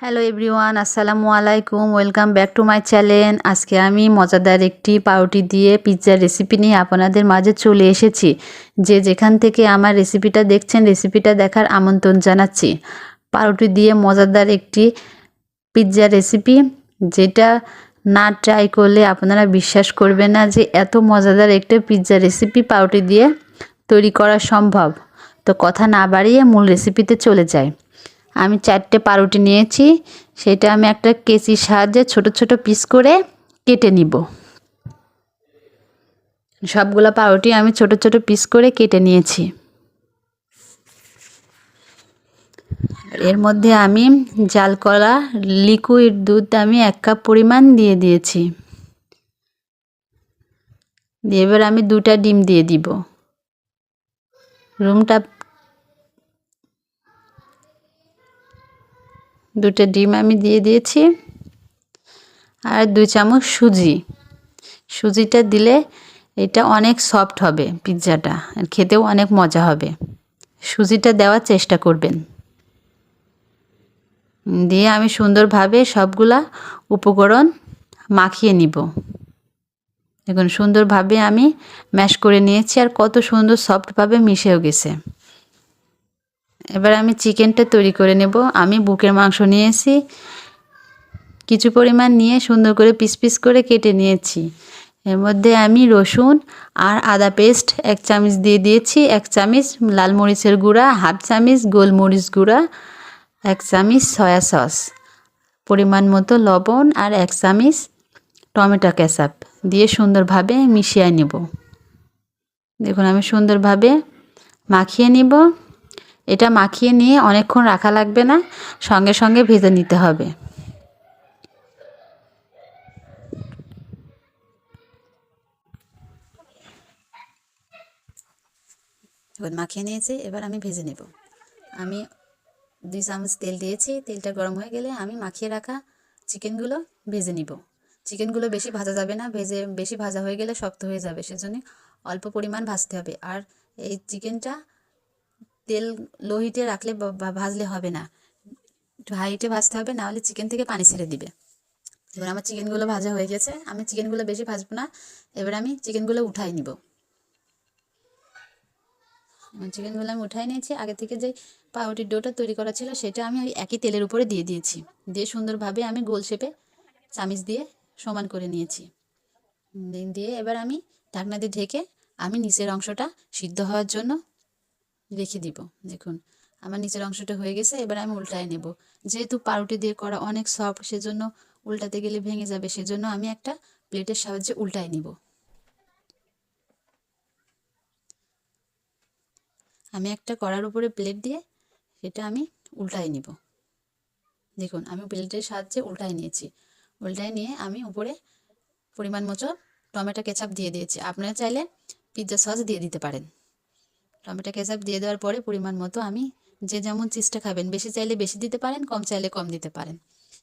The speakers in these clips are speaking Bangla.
হ্যালো এভরিওয়ান আসসালামু আলাইকুম welcome back to my channel আজকে আমি মজাদার একটি পাউটি দিয়ে পিৎজার রেসিপি নিয়ে আপনাদের মাঝে চলে এসেছি। যে যেখান থেকে আমার রেসিপিটা দেখছেন রেসিপিটা দেখার আমন্ত্রণ জানাচ্ছি। পাউরুটি দিয়ে মজাদার একটি পিৎজা রেসিপি যেটা না ট্রাই করলে আপনারা বিশ্বাস করবেন না যে এত মজাদার একটা পিৎজা রেসিপি পাউরুটি দিয়ে তৈরি করা সম্ভব। তো কথা না বাড়িয়ে মূল রেসিপিতে চলে যায় আমি চারটে পাউরুটি নিয়েছি, সেটা আমি একটা কেচির সাহায্যে ছোট ছোট পিস করে কেটে নিব। সবগুলো পাউরুটি আমি ছোট ছোট পিস করে কেটে নিয়েছি। এর মধ্যে আমি জাল করা লিকুইড দুধ আমি এক কাপ পরিমাণ দিয়ে দিয়েছি। দিয়ে এবার আমি দুটা ডিম দিয়ে দিব। রুমটা দুটো ডিম আমি দিয়ে দিয়েছি আর দুই চামচ সুজি। সুজিটা দিলে এটা অনেক সফট হবে পিৎজাটা, আর খেতেও অনেক মজা হবে। সুজিটা দেওয়ার চেষ্টা করবেন। দিয়ে আমি সুন্দরভাবে সবগুলা উপকরণ মাখিয়ে নিব। দেখুন, সুন্দরভাবে আমি ম্যাশ করে নিয়েছি আর কত সুন্দর সফটভাবে মিশেও গেছে। এবার আমি চিকেনটা তৈরি করে নেব। আমি বুকের মাংস নিয়েছি। কিছু পরিমাণ নিয়ে সুন্দর করে পিস পিস করে কেটে নিয়েছি। এর মধ্যে আমি রসুন আর আদা পেস্ট এক চামচ দিয়ে দিয়েছি। এক চামচ লাল মরিচের গুঁড়া, হাফ চামচ গোলমরিচ গুঁড়া, এক চামচ সয়া সস, পরিমাণ মতো লবণ আর এক চামচ টমেটো ক্যাসাপ দিয়ে সুন্দরভাবে মিশিয়ে নেব। দেখুন, আমি সুন্দরভাবে মাখিয়ে নিব। এটা মাখিয়ে নিয়ে অনেকক্ষণ রাখা লাগবে না, সঙ্গে সঙ্গে ভেজে নিতে হবে। মাখিয়ে নিয়েছি, এবার আমি ভেজে নেব। আমি দুই চামচ তেল দিয়েছি, তেলটা গরম হয়ে গেলে আমি মাখিয়ে রাখা চিকেনগুলো ভেজে নিব। চিকেনগুলো বেশি ভাজা যাবে না, ভেজে বেশি ভাজা হয়ে গেলে শক্ত হয়ে যাবে, সেজন্য অল্প পরিমাণ ভাজতে হবে। আর এই চিকেনটা তেল লো হিটে রাখলে ভাজলে হবে না। একটু হাই হিটে ভাজতে হবে নাহলে চিকেন থেকে পানি ছেড়ে দিবে। এবার আমার চিকেনগুলো ভাজা হয়ে গেছে। আমি চিকেনগুলো বেশি ভাজবো না। এবার আমি চিকেনগুলো উঠাই নিব। চিকেনগুলো আমি উঠাই নিয়েছি। আগে থেকে যে পাউরুটির ডোটা তৈরি করা ছিল, সেটা আমি ওই একই তেলের উপরে দিয়ে দিয়েছি। দিয়ে সুন্দরভাবে আমি গোল শেপে চামিচ দিয়ে সমান করে নিয়েছি। দিয়ে এবার আমি ঢাকনা দিয়ে ঢেকে আমি নিচের অংশটা সিদ্ধ হওয়ার জন্য রেখে দিব। দেখুন, আমার নিচের অংশটা হয়ে গেছে, এবার আমি উল্টায় নেব। যেহেতু পাউরুটি দিয়ে করা অনেক সফট, সেজন্য উল্টাতে গেলে ভেঙে যাবে, সেজন্য আমি একটা প্লেটের সাহায্যে উল্টায় নিব। আমি একটা কড়ার উপরে প্লেট দিয়ে সেটা আমি উল্টায় নিব। দেখুন, আমি প্লেটের সাহায্যে উল্টায় নিয়েছি। উল্টায় নিয়ে আমি উপরে পরিমাণ মতো টমেটো কেচাপ দিয়ে দিয়েছি। আপনারা চাইলে পিৎজা সস দিয়ে দিতে পারেন। টমেটো কেচাপ দিয়ে দেওয়ার পরে পরিমাণ মতো আমি যে যেমন চিজটা খাবেন, বেশি চাইলে বেশি দিতে পারেন, কম চাইলে কম দিতে পারেন।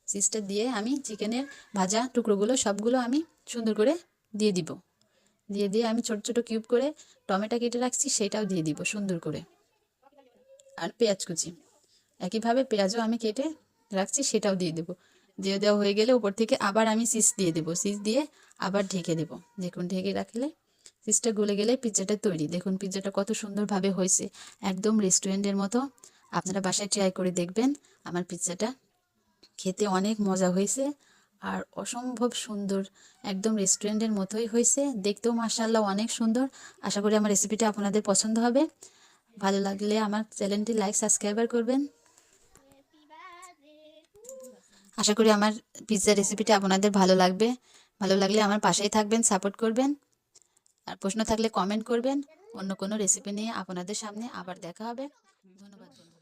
চিজটা দিয়ে আমি চিকেনের ভাজা টুকরোগুলো সবগুলো আমি সুন্দর করে দিয়ে দিব। দিয়ে দিয়ে আমি ছোট ছোট কিউব করে টমেটো কেটে রাখছি, সেটাও দিয়ে দিব সুন্দর করে। আর পেঁয়াজ কুচি, একইভাবে পেঁয়াজও আমি কেটে রাখছি, সেটাও দিয়ে দেবো। দিয়ে দেওয়া হয়ে গেলে উপর থেকে আবার আমি সিস দিয়ে দেবো। সিস দিয়ে আবার ঢেকে দেবো। দেখুন, ঢেকে রাখলে চিজটা গলে গেলে পিৎজাটা তৈরি। দেখুন পিৎজাটা কত সুন্দরভাবে হয়েছে। একদম রেস্টুরেন্টের মতো। আপনারা বাসায় ট্রাই করে দেখবেন আমার পিৎজাটা। খেতে অনেক মজা হয়েছে আর অসম্ভব সুন্দর। একদম রেস্টুরেন্টের মতোই হয়েছে। দেখতেও মার্শাল্লাহ অনেক সুন্দর। আশা করি আমার রেসিপিটা আপনাদের পছন্দ হবে। ভালো লাগলে আমার চ্যানেলটি লাইক সাবস্ক্রাইবার করবেন। আশা করি আমার পিৎজা রেসিপিটা আপনাদের ভালো লাগবে। ভালো লাগলে আমার পাশেই থাকবেন সাপোর্ট করবেন। আর প্রশ্ন থাকলে কমেন্ট করবেন। অন্য কোনো রেসিপি নিয়ে আপনাদের সামনে আবার দেখা হবে। ধন্যবাদ।